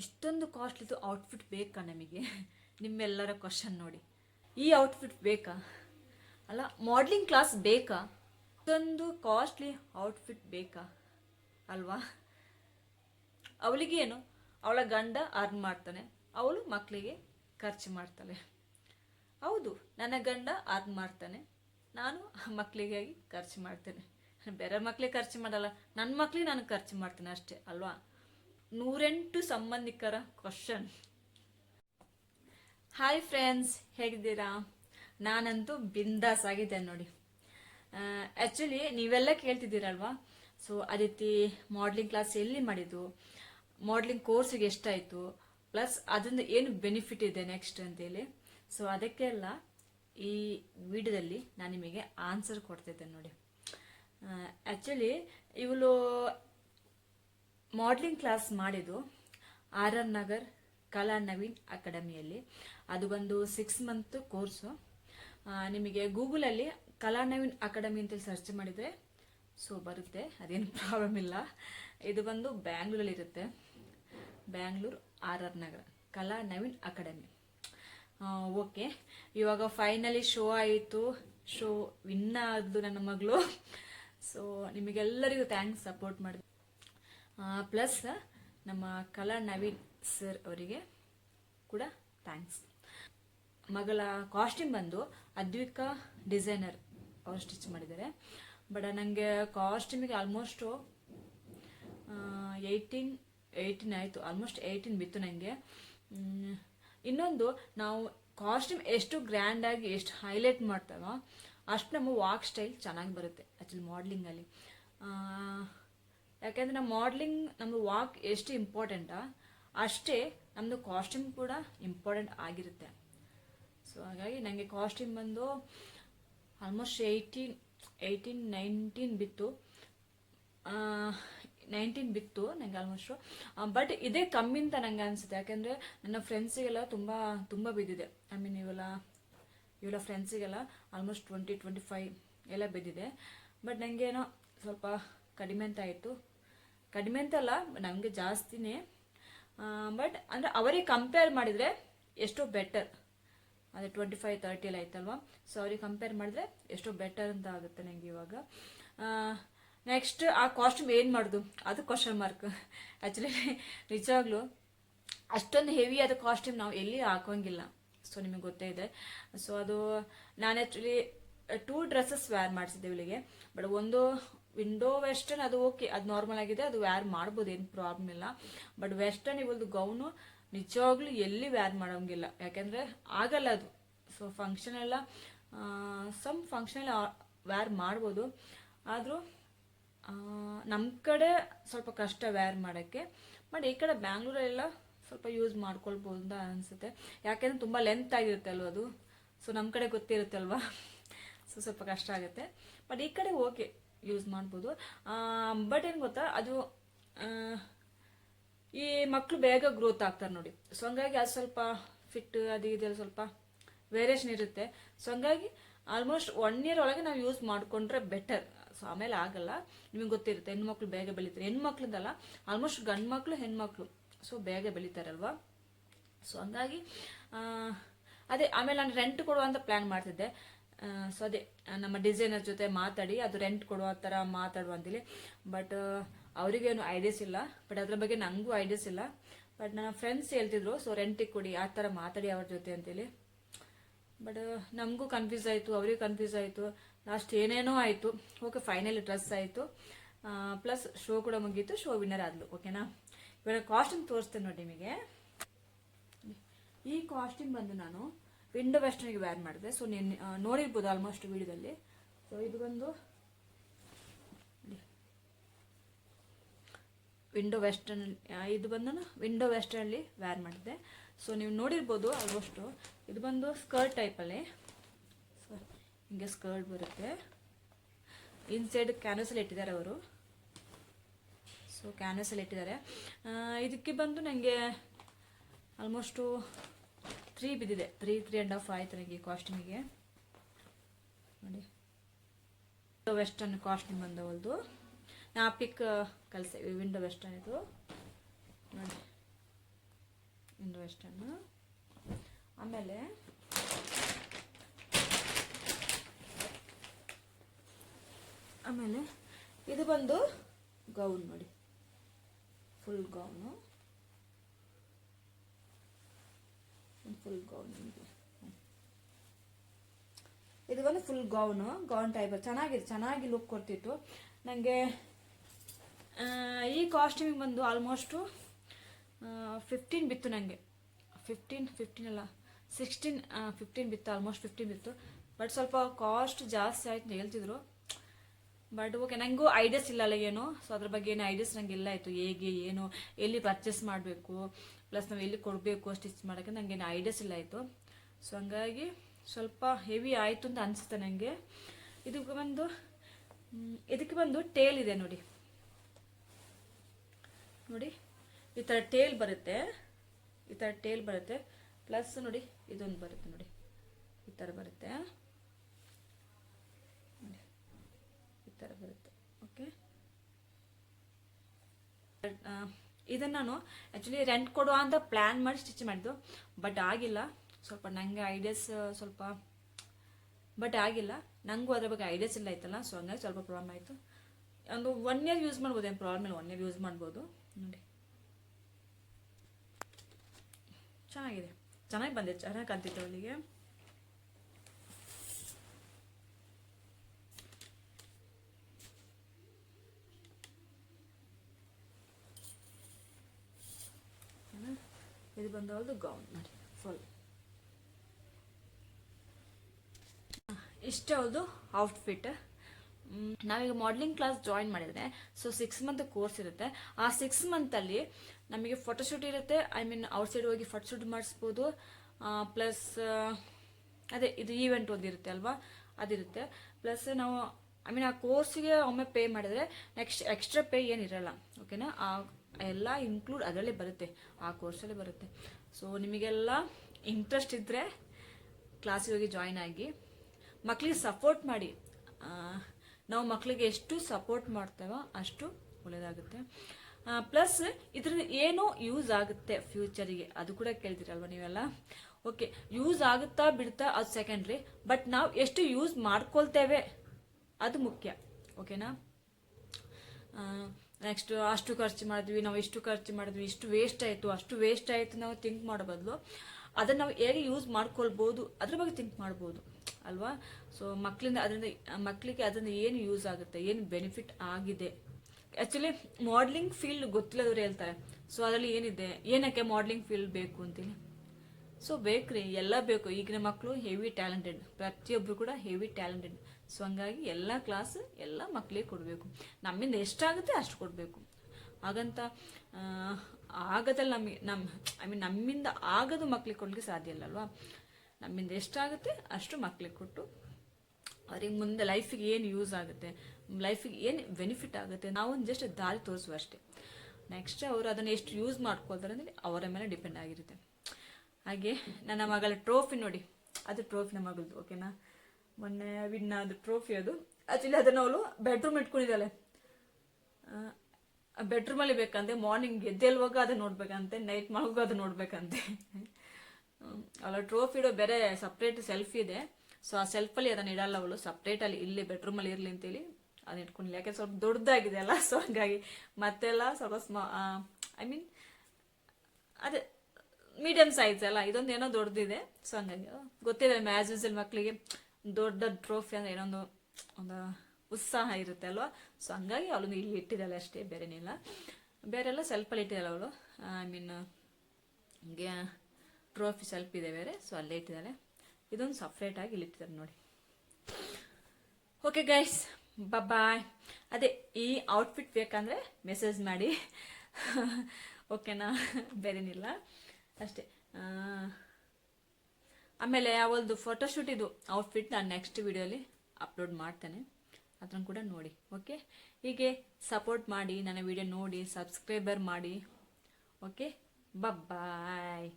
ಇಷ್ಟೊಂದು ಕಾಸ್ಟ್ಲಿದು ಔಟ್ಫಿಟ್ ಬೇಕಾ ನಮಗೆ? ನಿಮ್ಮೆಲ್ಲರ ಕ್ವಶನ್ ನೋಡಿ. ಈ ಔಟ್ಫಿಟ್ ಬೇಕಾ? ಅಲ್ಲ ಮಾಡ್ಲಿಂಗ್ ಕ್ಲಾಸ್ ಬೇಕಾ? ಇಷ್ಟೊಂದು ಕಾಸ್ಟ್ಲಿ ಔಟ್ಫಿಟ್ ಬೇಕಾ? ಅಲ್ವಾ? ಅವಳಿಗೆ ಏನು ಅವಳ ಗಂಡ ಅರ್ನ್ ಮಾಡ್ತಾನೆ. ಅವಳು ಮಕ್ಕಳಿಗೆ ಖರ್ಚು ಮಾಡ್ತಾಳೆ. ಹೌದು, ನನ್ನ ಗಂಡ ಅರ್ನ್ ಮಾಡ್ತಾನೆ. ನಾನು ಮಕ್ಕಳಿಗಾಗಿ ಖರ್ಚು ಮಾಡ್ತೇನೆ. ಬೇರೆ ಮಕ್ಕಳಿಗೆ ಖರ್ಚು ಮಾಡಲ್ಲ. ನನ್ನ ಮಕ್ಕಳಿಗೆ ನಾನು ಖರ್ಚು ಮಾಡ್ತೇನೆ ಅಷ್ಟೇ, ಅಲ್ವಾ? ನೂರೆಂಟು ಸಂಬಂಧಿಕರ ಕ್ವಶನ್ ಹಾಯ್ ಫ್ರೆಂಡ್ಸ್ ಹೇಗಿದ್ದೀರಾ? ನಾನಂತೂ ಬಿಂದಾಸ್ ಆಗಿದ್ದೆ ನೋಡಿ. ಆ್ಯಕ್ಚುಲಿ ನೀವೆಲ್ಲ ಕೇಳ್ತಿದ್ದೀರಲ್ವಾ? ಸೊ ಅದಿತಿ ಮಾಡ್ಲಿಂಗ್ ಕ್ಲಾಸ್ ಎಲ್ಲಿ ಮಾಡಿದ್ದು? ಮಾಡ್ಲಿಂಗ್ ಕೋರ್ಸಿಗೆ ಎಷ್ಟಾಯಿತು? ಪ್ಲಸ್ ಅದರಿಂದ ಏನು ಬೆನಿಫಿಟ್ ಇದೆ ನೆಕ್ಸ್ಟ್ ಅಂತೇಳಿ. ಸೊ ಅದಕ್ಕೆಲ್ಲ ಈ ವಿಡಿಯೋದಲ್ಲಿ ನಾನು ನಿಮಗೆ ಆನ್ಸರ್ ಕೊಡ್ತಿದ್ದೆ ನೋಡಿ. ಆ್ಯಕ್ಚುಲಿ ಇವಳು ಮಾಡ್ಲಿಂಗ್ ಕ್ಲಾಸ್ ಮಾಡಿದ್ದು ಆರ್ ಆರ್ ನಗರ್ ಕಲಾ ನವೀನ್ ಅಕಾಡೆಮಿಯಲ್ಲಿ. ಅದು ಬಂದು ಸಿಕ್ಸ್ ಮಂತ್ ಕೋರ್ಸು ನಿಮಗೆ ಗೂಗಲಲ್ಲಿ ಕಲಾ ನವೀನ್ ಅಕಾಡೆಮಿ ಅಂತೇಳಿ ಸರ್ಚ್ ಮಾಡಿದರೆ ಸೊ ಬರುತ್ತೆ, ಅದೇನು ಪ್ರಾಬ್ಲಮ್ ಇಲ್ಲ. ಇದು ಬಂದು ಬ್ಯಾಂಗ್ಳೂರಲ್ಲಿ ಇರುತ್ತೆ. Bangalore R R Nagara Kala Naveen academy. Okay ಇವಾಗ ಫೈನಲಿ ಶೋ ಆಯಿತು. ಶೋ ವಿನ್ ಆದ್ಲು ನನ್ನ ಮಗಳು. ಸೊ ನಿಮಗೆಲ್ಲರಿಗೂ ಥ್ಯಾಂಕ್ಸ್ ಸಪೋರ್ಟ್ ಮಾಡಿದ ಪ್ಲಸ್ ನಮ್ಮ ಕಲಾ ನವೀನ್ ಸರ್ ಅವರಿಗೆ ಕೂಡ ಥ್ಯಾಂಕ್ಸ್ ಮಗಳ ಕಾಸ್ಟ್ಯೂಮ್ ಬಂದು ಅದ್ವಿಕಾ ಡಿಸೈನರ್ ಅವರು ಸ್ಟಿಚ್ ಮಾಡಿದ್ದಾರೆ. ಬಟ್ ನನಗೆ ಕಾಸ್ಟ್ಯೂಮಿಗೆ ಆಲ್ಮೋಸ್ಟು ಏಯ್ಟೀನ್ ಏಯ್ಟೀನ್ ಆಯಿತು. ಆಲ್ಮೋಸ್ಟ್ ಏಯ್ಟೀನ್ ಬಿತ್ತು ನನಗೆ ಇನ್ನೊಂದು ನಾವು ಕಾಸ್ಟ್ಯೂಮ್ ಎಷ್ಟು ಗ್ರ್ಯಾಂಡಾಗಿ ಎಷ್ಟು ಹೈಲೈಟ್ ಮಾಡ್ತಾವೋ ಅಷ್ಟು ನಮ್ಮ ವಾಕ್ ಸ್ಟೈಲ್ ಚೆನ್ನಾಗಿ ಬರುತ್ತೆ. ಆ್ಯಕ್ಚುಲಿ ಮಾಡ್ಲಿಂಗಲ್ಲಿ ಯಾಕೆಂದರೆ ನಮ್ಮ ಮಾಡ್ಲಿಂಗ್ ನಮ್ದು ವಾಕ್ ಎಷ್ಟು ಇಂಪಾರ್ಟೆಂಟಾ ಅಷ್ಟೇ ನಮ್ಮದು ಕಾಸ್ಟ್ಯೂಮ್ ಕೂಡ ಇಂಪಾರ್ಟೆಂಟ್ ಆಗಿರುತ್ತೆ. ಸೊ ಹಾಗಾಗಿ ನನಗೆ ಕಾಸ್ಟ್ಯೂಮ್ ಬಂದು ಆಲ್ಮೋಸ್ಟ್ ಏಯ್ಟೀನ್ ಏಯ್ಟೀನ್ ನೈನ್ಟೀನ್ ಬಿತ್ತು. ನೈನ್ಟೀನ್ ಬಿತ್ತು ನನಗೆ ಆಲ್ಮೋಸ್ಟು ಬಟ್ ಇದೇ ಕಮ್ಮಿ ಅಂತ ನನಗೆ ಅನಿಸುತ್ತೆ. ಯಾಕೆಂದರೆ ನನ್ನ ಫ್ರೆಂಡ್ಸಿಗೆಲ್ಲ ತುಂಬ ತುಂಬ ಬಿದ್ದಿದೆ. ಐ ಮೀನ್ ಇವೆಲ್ಲ ಇವೆಲ್ಲ ಫ್ರೆಂಡ್ಸಿಗೆಲ್ಲ ಆಲ್ಮೋಸ್ಟ್ ಟ್ವೆಂಟಿ ಟ್ವೆಂಟಿ ಫೈವ್ ಎಲ್ಲ ಬಿದ್ದಿದೆ. ಬಟ್ ನನಗೇನೋ ಸ್ವಲ್ಪ ಕಡಿಮೆ ಅಂತ ಆಯಿತು. ಕಡಿಮೆ ಅಂತಲ್ಲ ನಮಗೆ ಜಾಸ್ತಿನೇ. ಬಟ್ ಅಂದರೆ ಅವರಿಗೆ ಕಂಪೇರ್ ಮಾಡಿದರೆ ಎಷ್ಟೋ ಬೆಟರ್ ಅಂದರೆ ಟ್ವೆಂಟಿ ಫೈವ್ ತರ್ಟಿಯಲ್ಲಿ ಆಯ್ತಲ್ವಾ ಸೊ ಅವ್ರಿಗೆ ಕಂಪೇರ್ ಮಾಡಿದ್ರೆ ಎಷ್ಟೋ ಬೆಟರ್ ಅಂತ ಆಗುತ್ತೆ ನನಗೆ ಇವಾಗ. ನೆಕ್ಸ್ಟ್ ಆ ಕಾಸ್ಟ್ಯೂಮ್ ಏನು ಮಾಡೋದು? ಅದು ಕ್ವಶನ್ ಮಾರ್ಕ್ ಆ್ಯಕ್ಚುಲಿ ನಿಜವಾಗ್ಲೂ ಅಷ್ಟೊಂದು ಹೆವಿ ಆದ ಕಾಸ್ಟ್ಯೂಮ್ ನಾವು ಎಲ್ಲಿ ಹಾಕೋಂಗಿಲ್ಲ. ಸೊ ನಿಮಗೆ ಗೊತ್ತೇ ಇದೆ. ಸೊ ಅದು ನಾನು ಆ್ಯಕ್ಚುಲಿ ಟೂ ಡ್ರೆಸ್ಸಸ್ ವ್ಯಾರ್ ಮಾಡಿಸಿದ್ದೆ ಇವಳಿಗೆ. ಬಟ್ ಒಂದು ವಿಂಡೋ ವೆಸ್ಟರ್ನ್ ಅದು ಓಕೆ ಅದು ನಾರ್ಮಲ್ ಆಗಿದೆ, ಅದು ವ್ಯಾರ್ ಮಾಡ್ಬೋದು, ಏನು ಪ್ರಾಬ್ಲಮ್ ಇಲ್ಲ. ಬಟ್ ವೆಸ್ಟರ್ನ್ ಇವಳದು ಗೌನು ನಿಜವಾಗ್ಲೂ ಎಲ್ಲಿ ವ್ಯಾರ್ ಮಾಡೋಂಗಿಲ್ಲ. ಯಾಕೆಂದರೆ ಆಗಲ್ಲ ಅದು. ಸೊ ಫಂಕ್ಷನ್ ಎಲ್ಲ ಸಮ್ ಫಂಕ್ಷನ್ ಎಲ್ಲ ವ್ಯಾರ್ ಮಾಡ್ಬೋದು. ಆದರೂ ನಮ್ಮ ಕಡೆ ಸ್ವಲ್ಪ ಕಷ್ಟ ವ್ಯಾರ್ ಮಾಡೋಕ್ಕೆ. ಬಟ್ ಈ ಕಡೆ ಬ್ಯಾಂಗ್ಳೂರಲ್ಲೆಲ್ಲ ಸ್ವಲ್ಪ ಯೂಸ್ ಮಾಡ್ಕೊಳ್ಬೋದು ಅಂತ ಅನಿಸುತ್ತೆ. ಯಾಕೆಂದರೆ ತುಂಬ ಲೆಂತ್ ಆಗಿರುತ್ತೆ ಅಲ್ವ ಅದು? ಸೊ ನಮ್ಮ ಕಡೆ ಗೊತ್ತಿರುತ್ತೆ ಅಲ್ವಾ ಸೊ ಸ್ವಲ್ಪ ಕಷ್ಟ ಆಗುತ್ತೆ. ಬಟ್ ಈ ಕಡೆ ಓಕೆ ಯೂಸ್ ಮಾಡ್ಬೋದು. ಬಟ್ ಏನು ಗೊತ್ತಾ, ಅದು ಈ ಮಕ್ಕಳು ಬೇಗ ಗ್ರೋತ್ ಆಗ್ತಾರೆ ನೋಡಿ. ಸೊ ಹಂಗಾಗಿ ಅದು ಸ್ವಲ್ಪ ಫಿಟ್ ಅದು ಇದೆಲ್ಲ ಸ್ವಲ್ಪ ವೇರಿಯೇಷನ್ ಇರುತ್ತೆ. ಸೊ ಹಂಗಾಗಿ ಆಲ್ಮೋಸ್ಟ್ ಒನ್ ಇಯರ್ ಒಳಗೆ ನಾವು ಯೂಸ್ ಮಾಡಿಕೊಂಡ್ರೆ ಬೆಟರ್ ಸೊ ಆಮೇಲೆ ಆಗಲ್ಲ. ನಿಮಗೆ ಗೊತ್ತಿರುತ್ತೆ, ಹೆಣ್ಮಕ್ಳು ಬೇಗ ಬೆಳೀತಾರೆ. ಹೆಣ್ಮಕ್ಳದಲ್ಲ ಆಲ್ಮೋಸ್ಟ್ ಗಂಡು ಮಕ್ಕಳು ಹೆಣ್ಮಕ್ಳು. ಸೊ ಬೇಗ ಬೆಳೀತಾರಲ್ವಾ? ಸೊ ಹಂಗಾಗಿ ಅದೇ, ಆಮೇಲೆ ನಾನು ರೆಂಟ್ ಕೊಡುವಂತ ಪ್ಲ್ಯಾನ್ ಮಾಡ್ತಿದ್ದೆ. ಸೊ ಅದೇ ನಮ್ಮ ಡಿಸೈನರ್ ಜೊತೆ ಮಾತಾಡಿ, ಅದು ರೆಂಟ್ ಕೊಡುವ ಥರ ಮಾತಾಡುವ ಅಂತೇಳಿ ಬಟ್ ಅವರಿಗೇನು ಐಡಿಯಾಸ್ ಇಲ್ಲ. ಬಟ್ ಅದ್ರ ಬಗ್ಗೆ ನನಗೂ ಐಡಿಯಾಸ್ ಇಲ್ಲ. ಬಟ್ ನನ್ನ ಫ್ರೆಂಡ್ಸ್ ಹೇಳ್ತಿದ್ರು ಸೊ ರೆಂಟಿಗೆ ಕೊಡಿ, ಆ ಥರ ಮಾತಾಡಿ ಅವ್ರ ಜೊತೆ ಅಂತೇಳಿ ಬಟ್ ನಮಗೂ ಕನ್ಫ್ಯೂಸ್ ಆಯಿತು, ಅವರಿಗೂ ಕನ್ಫ್ಯೂಸ್ ಆಯಿತು. ಲಾಸ್ಟ್ ಏನೇನೋ ಆಯಿತು. ಓಕೆ ಫೈನಲಿ ಡ್ರೆಸ್ ಆಯಿತು. ಪ್ಲಸ್ ಶೋ ಕೂಡ ಮುಗೀತು ಶೋ ವಿನ್ನರ್ ಆದ್ಲು. ಓಕೆನಾ ಇವಾಗ ಕಾಸ್ಟ್ಯೂಮ್ ತೋರಿಸ್ತೇನೆ ನೋಡಿ ನಿಮಗೆ. ಈ ಕಾಸ್ಟ್ಯೂಮ್ ಬಂದು ನಾನು ವಿಂಡೋ ವೆಸ್ಟರ್ನಿಗೆ ವ್ಯಾರ್ ಮಾಡಿದೆ. ಸೊ ನೀನು ನೋಡಿರ್ಬೋದು ಆಲ್ಮೋಸ್ಟ್ ವಿಡಿಯೋದಲ್ಲಿ. ಸೊ ಇದು ಬಂದು ವಿಂಡೋ ವೆಸ್ಟರ್ನ್ ಇದು ಬಂದು ವಿಂಡೋ ವೆಸ್ಟರ್ನಲ್ಲಿ ವ್ಯಾರ್ ಮಾಡಿದೆ. ಸೊ ನೀವು ನೋಡಿರ್ಬೋದು ಆಲ್ಮೋಸ್ಟು ಇದು ಬಂದು ಸ್ಕರ್ಟ್ ಟೈಪಲ್ಲಿ ಸೊ ಹಿಂಗೆ ಸ್ಕರ್ಟ್ ಬರುತ್ತೆ. ಇನ್ಸೈಡ್ ಕ್ಯಾನ್ವಸಲ್ಲಿ ಇಟ್ಟಿದ್ದಾರೆ ಅವರು. ಸೊ ಕ್ಯಾನ್ವಸಲ್ಲಿ ಇಟ್ಟಿದ್ದಾರೆ. ಇದಕ್ಕೆ ಬಂದು ನನಗೆ ಆಲ್ಮೋಸ್ಟು ತ್ರೀ ಬಿದ್ದಿದೆ. ತ್ರೀ ತ್ರೀ ಆ್ಯಂಡ್ ಹಾಫ್ ಆಯ್ತು ನನಗೆ ಕಾಸ್ಟ್ಯೂಮಿಗೆ ನೋಡಿ. ವೆಸ್ಟರ್ನ್ ಕಾಸ್ಟ್ಯೂಮ್ ಬಂದವಲ್ದು ನಾ ಪಿಕ್ ಕಲಿಸಿ. ವಿಂಡೋ ವೆಸ್ಟರ್ನ್ ಇದು. ನೋಡಿ. ವಿಂಡೋ ವೆಸ್ಟರ್ನು ಆಮೇಲೆ ಆಮೇಲೆ ಇದು ಬಂದು ಗೌನ್ ನೋಡಿ. ಫುಲ್ ಗೌನು ಫುಲ್ ಗೌನ್ ನಿಮಗೆ ಇದು ಬಂದು ಫುಲ್ ಗೌನು ಗೌನ್ ಟೈಪ್ ಚೆನ್ನಾಗಿದೆ, ಚೆನ್ನಾಗಿ ಲುಕ್ ಕೊಡ್ತಿತ್ತು ನನಗೆ ಈ ಕಾಸ್ಟ್ಯೂಮಿಗೆ ಬಂದು ಆಲ್ಮೋಸ್ಟು ಫಿಫ್ಟೀನ್ ಬಿತ್ತು ನನಗೆ ಫಿಫ್ಟೀನ್ ಫಿಫ್ಟೀನ್ ಅಲ್ಲ ಸಿಕ್ಸ್ಟೀನ್ ಫಿಫ್ಟೀನ್ ಬಿತ್ತು ಆಲ್ಮೋಸ್ಟ್ ಫಿಫ್ಟೀನ್ ಬಿತ್ತು. ಬಟ್ ಸ್ವಲ್ಪ ಕಾಸ್ಟ್ ಜಾಸ್ತಿ ಆಯಿತು ಹೇಳ್ತಿದ್ರು. ಬಟ್ ಓಕೆ ನನಗೂ ಐಡಿಯಾಸ್ ಇಲ್ಲ ಅಲ್ಲ ಏನು. ಸೊ ಅದ್ರ ಬಗ್ಗೆ ಏನು ಐಡಿಯಾಸ್ ನಂಗೆ ಇಲ್ಲ ಆಯಿತು. ಹೇಗೆ, ಏನು, ಎಲ್ಲಿ ಪರ್ಚೇಸ್ ಮಾಡಬೇಕು? ಪ್ಲಸ್ ನಾವು ಎಲ್ಲಿ ಕೊಡಬೇಕು ಸ್ಟಿಚ್ ಮಾಡೋಕ್ಕೆ ನನಗೆ ಏನು ಐಡಿಯಾಸ್ ಇಲ್ಲ ಆಯಿತು. ಸೊ ಹಂಗಾಗಿ ಸ್ವಲ್ಪ ಹೆವಿ ಆಯಿತು ಅಂತ ಅನಿಸುತ್ತೆ ನನಗೆ ಇದಕ್ಕೆ ಬಂದು ಇದಕ್ಕೆ ಬಂದು ಟೇಲ್ ಇದೆ ನೋಡಿ. ನೋಡಿ, ಈ ಥರ ಟೇಲ್ ಬರುತ್ತೆ. ಈ ಥರ ಟೇಲ್ ಬರುತ್ತೆ. ಪ್ಲಸ್ ನೋಡಿ, ಇದೊಂದು ಬರುತ್ತೆ ನೋಡಿ. ಈ ಥರ ಬರುತ್ತೆ. ಈ ಥರ ಬರುತ್ತೆ. ಓಕೆ ಇದನ್ನು ನಾನು ಆ್ಯಕ್ಚುಲಿ ರೆಂಟ್ ಕೊಡುವ ಅಂತ ಪ್ಲ್ಯಾನ್ ಮಾಡಿ ಸ್ಟಿಚ್ ಮಾಡಿದ್ದು. ಬಟ್ ಆಗಿಲ್ಲ. ಸ್ವಲ್ಪ ನನಗೆ ಐಡಿಯಾಸ್ ಸ್ವಲ್ಪ ಬಟ್ ಆಗಿಲ್ಲ. ನನಗೂ ಅದ್ರ ಬಗ್ಗೆ ಐಡಿಯಾಸ್ ಇಲ್ಲ ಆಯ್ತಲ್ಲ ಸೊ ಹಂಗಾಗಿ ಸ್ವಲ್ಪ ಪ್ರಾಬ್ಲಮ್ ಆಯಿತು. ಒಂದು ಒನ್ ಇಯರ್ ಯೂಸ್ ಮಾಡ್ಬೋದು, ಏನು ಪ್ರಾಬ್ಲಮ್ ಇಲ್ಲ. ಒನ್ ಇಯರ್ ಯೂಸ್ ಮಾಡ್ಬೋದು. ನೋಡಿ. ಚೆನ್ನಾಗಿದೆ. ಚೆನ್ನಾಗಿ ಬಂದಿದೆ ಚೆನ್ನಾಗಿ ಕಾಣ್ತಿತ್ತು ಅವಳಿಗೆ. ಇದು ಬಂದವಳದು ಗೌನ್ ನೋಡಿ ಫುಲ್ ಇಷ್ಟೇ ಅವಳದು ಔಟ್ಫಿಟ್ ನಾವೀಗ ಮಾಡಲಿಂಗ್ ಕ್ಲಾಸ್ ಜಾಯಿನ್ ಮಾಡಿದರೆ ಸೊ ಸಿಕ್ಸ್ ಮಂತ್ ಕೋರ್ಸ್ ಇರುತ್ತೆ. ಆ ಸಿಕ್ಸ್ ಮಂತಲ್ಲಿ ನಮಗೆ ಫೋಟೋಶೂಟ್ ಇರುತ್ತೆ. ಐ ಮೀನ್ ಔಟ್ಸೈಡ್ ಹೋಗಿ ಫೋಟೋಶೂಟ್ ಮಾಡಿಸ್ಬೋದು. ಪ್ಲಸ್ ಅದೇ, ಇದು ಈವೆಂಟ್ ಒಂದು ಇರುತ್ತೆ ಅಲ್ವಾ? ಅದಿರುತ್ತೆ. ಪ್ಲಸ್ ನಾವು ಐ ಮೀನ್ ಆ ಕೋರ್ಸಿಗೆ ಒಮ್ಮೆ ಪೇ ಮಾಡಿದರೆ ನೆಕ್ಸ್ಟ್ ಎಕ್ಸ್ಟ್ರಾ ಪೇ ಏನಿರಲ್ಲ. ಓಕೆನಾ ಆ ಎಲ್ಲ ಇನ್ಕ್ಲೂಡ್ ಅದರಲ್ಲೇ ಬರುತ್ತೆ, ಆ ಕೋರ್ಸಲ್ಲಿ ಬರುತ್ತೆ. ಸೊ ನಿಮಗೆಲ್ಲ ಇಂಟ್ರೆಸ್ಟ್ ಇದ್ದರೆ ಕ್ಲಾಸಿಗೆ ಹೋಗಿ ಜಾಯ್ನ್ ಆಗಿ ಮಕ್ಕಳಿಗೆ ಸಪೋರ್ಟ್ ಮಾಡಿ ನಾವು ಮಕ್ಕಳಿಗೆ ಎಷ್ಟು ಸಪೋರ್ಟ್ ಮಾಡ್ತೇವೋ ಅಷ್ಟು ಒಳ್ಳೆಯದಾಗುತ್ತೆ ಪ್ಲಸ್ ಇದರಿಂದ ಏನೋ ಯೂಸ್ ಆಗುತ್ತೆ ಫ್ಯೂಚರಿಗೆ ಅದು ಕೂಡ ಕೇಳ್ತೀರಲ್ವ ನೀವೆಲ್ಲ? ಓಕೆ ಯೂಸ್ ಆಗುತ್ತಾ ಬಿಡ್ತಾ ಅದು ಸೆಕೆಂಡ್ರಿ ಬಟ್ ನಾವು ಎಷ್ಟು ಯೂಸ್ ಮಾಡ್ಕೊಳ್ತೇವೆ, ಅದು ಮುಖ್ಯ ಓಕೆನಾ ನೆಕ್ಸ್ಟ್ ಅಷ್ಟು ಖರ್ಚು ಮಾಡಿದ್ವಿ, ನಾವು ಇಷ್ಟು ಖರ್ಚು ಮಾಡಿದ್ವಿ, ಇಷ್ಟು ವೇಸ್ಟ್ ಆಯಿತು, ಅಷ್ಟು ವೇಸ್ಟ್ ಆಯಿತು ನಾವು ಥಿಂಕ್ ಮಾಡೋ ಬದಲು ಅದನ್ನು ನಾವು ಹೇಗೆ ಯೂಸ್ ಮಾಡ್ಕೊಳ್ಬೋದು, ಅದ್ರ ಬಗ್ಗೆ ಥಿಂಕ್ ಮಾಡ್ಬೋದು, ಅಲ್ವಾ? ಸೊ ಮಕ್ಕಳಿಂದ ಅದರಿಂದ ಮಕ್ಕಳಿಗೆ ಅದರಿಂದ ಏನು ಯೂಸ್ ಆಗುತ್ತೆ, ಏನು ಬೆನಿಫಿಟ್ ಆಗಿದೆ? ಆ್ಯಕ್ಚುಲಿ ಮಾಡ್ಲಿಂಗ್ ಫೀಲ್ಡ್ ಗೊತ್ತಿಲ್ಲದವ್ರು ಹೇಳ್ತಾರೆ. ಸೊ ಅದರಲ್ಲಿ ಏನಿದೆ? ಏನಕ್ಕೆ ಮಾಡ್ಲಿಂಗ್ ಫೀಲ್ಡ್ ಬೇಕು ಅಂತೀನಿ? ಸೊ ಬೇಕ್ರಿ, ಎಲ್ಲ ಬೇಕು. ಈಗಿನ ಮಕ್ಕಳು ಹೆವಿ ಟ್ಯಾಲೆಂಟೆಡ್ ಪ್ರತಿಯೊಬ್ಬರು ಕೂಡ ಹೆವಿ ಟ್ಯಾಲೆಂಟೆಡ್ ಸೊ ಹಂಗಾಗಿ ಎಲ್ಲ ಕ್ಲಾಸ್ ಎಲ್ಲ ಮಕ್ಕಳಿಗೆ ಕೊಡಬೇಕು. ನಮ್ಮಿಂದ ಎಷ್ಟಾಗುತ್ತೆ ಅಷ್ಟು ಕೊಡಬೇಕು. ಹಾಗಂತ ಆಗದಲ್ಲಿ ನಮಗೆ ನಮ್ಮ ಐ ಮೀನ್ ನಮ್ಮಿಂದ ಆಗದು ಮಕ್ಳಿಗೆ ಕೊಡಲಿಕ್ಕೆ ಸಾಧ್ಯ ಇಲ್ಲ ಅಲ್ವಾ? ನಮ್ಮಿಂದ ಎಷ್ಟಾಗುತ್ತೆ ಅಷ್ಟು ಮಕ್ಳಿಗೆ ಕೊಟ್ಟು ಅವ್ರಿಗೆ ಮುಂದೆ ಲೈಫಿಗೆ ಏನು ಯೂಸ್ ಆಗುತ್ತೆ ಲೈಫಿಗೆ ಏನು ಬೆನಿಫಿಟ್ ಆಗುತ್ತೆ ನಾವು ಜಸ್ಟ್ ದಾರಿ ತೋರಿಸುವ ಅಷ್ಟೇ. ನೆಕ್ಸ್ಟ್ ಅವರು ಅದನ್ನು ಎಷ್ಟು ಯೂಸ್ ಮಾಡ್ಕೊಳ್ತಾರೆ ಅಂದರೆ ಅವರ ಮೇಲೆ ಡಿಪೆಂಡ್ ಆಗಿರುತ್ತೆ. ಹಾಗೆ, ನನ್ನ ಮಗಳ ಟ್ರೋಫಿ ನೋಡಿ. ಅದು ಟ್ರೋಫಿ ನಮ್ಮ ಮಗಳದು ಓಕೆನಾ ಮೊನ್ನೆ ವಿನ್ ಅದು ಟ್ರೋಫಿ ಅದು. ಆ್ಯಕ್ಚುಲಿ ಅದನ್ನು ಅವಳು ಬೆಡ್ರೂಮ್ ಇಟ್ಕೊಂಡಿದ್ದಾಳೆ. ಬೆಡ್ರೂಮಲ್ಲಿ ಬೇಕಂತೆ ಮಾರ್ನಿಂಗ್ ಗೆದ್ದೆಲ್ವಾಗ ಅದು ನೋಡ್ಬೇಕಂತೆ ನೈಟ್ ಮಲಗುವಾಗ ಅದು ನೋಡ್ಬೇಕಂತೆ. ಅವಳ ಟ್ರೋಫಿ ಇಡೋ ಬೇರೆ ಸಪ್ರೇಟ್ ಸೆಲ್ಫ್ ಇದೆ. ಸೊ ಆ ಸೆಲ್ಫಲ್ಲಿ ಅದನ್ನು ಇಡಲ್ಲ ಅವಳು. ಸಪ್ರೇಟಲ್ಲಿ ಇಲ್ಲಿ ಬೆಡ್ರೂಮಲ್ಲಿ ಇರಲಿ ಅಂತೇಳಿ ಅದನ್ನ ಇಟ್ಕೊಂಡಿಲ್ಲ. ಯಾಕೆ ಸ್ವಲ್ಪ ದೊಡ್ಡದಾಗಿದೆ ಅಲ್ಲ ಸೊ ಹಂಗಾಗಿ ಮತ್ತೆಲ್ಲ ಸ್ವಲ್ಪ ಐ ಮೀನ್ ಅದೇ ಮೀಡಿಯಂ ಸೈಜ್ ಅಲ್ಲ ಇದೊಂದು ಏನೋ ದೊಡ್ಡದಿದೆ ಸೊ ಹಂಗಾಗಿ ಗೊತ್ತಿದೆ ಮ್ಯಾಸ್ ಯೂಸಲ್ ಮಕ್ಕಳಿಗೆ ದೊಡ್ಡ ಟ್ರೋಫಿ ಅಂದ್ರೆ ಏನೊಂದು, ಒಂದು ಉತ್ಸಾಹ ಇರುತ್ತೆ ಅಲ್ವಾ? ಸೊ ಹಂಗಾಗಿ ಅವಳನ್ನು ಇಲ್ಲಿ ಇಟ್ಟಿದ್ದಾಳೆ ಅಷ್ಟೇ ಬೇರೆನಿಲ್ಲ ಬೇರೆಲ್ಲ ಸೆಲ್ಫಲ್ಲಿ ಇಟ್ಟಿದ್ದಾಳೆ ಅವಳು. ಐ ಮೀನ್ ಹೀಗೆ ಟ್ರೋಫಿ ಸ್ವಲ್ಪ ಇದೆ ಬೇರೆ ಸೊ ಅಲ್ಲೇ ಇಟ್ಟಿದ್ದಾಳೆ. ಇದೊಂದು ಸಪ್ರೇಟಾಗಿ ಇಲ್ಲಿ ಇಟ್ಟಿದ್ದಾರೆ ನೋಡಿ. ಓಕೆ ಗೈಸ್ ಬಾಯ್ ಅದೇ, ಈ ಔಟ್ಫಿಟ್ ಬೇಕಂದ್ರೆ ಮೆಸೇಜ್ ಮಾಡಿ. ಓಕೆನಾ ಬೇರೆನಿಲ್ಲ. ಅಷ್ಟೇ. ಆಮೇಲೆ ಅವಳದು ಫೋಟೋಶೂಟ್ ಇದು. ಔಟ್ಫಿಟ್ ನಾನು ನೆಕ್ಸ್ಟ್ ವಿಡಿಯೋಲಿ ಅಪ್ಲೋಡ್ ಮಾಡ್ತೇನೆ. ಅದನ್ನು ಕೂಡ ನೋಡಿ ಓಕೆ ಹೀಗೆ ಸಪೋರ್ಟ್ ಮಾಡಿ, ನನ್ನ ವಿಡಿಯೋ ನೋಡಿ ಸಬ್ಸ್ಕ್ರೈಬರ್ ಮಾಡಿ ಓಕೆ ಬಾಯ್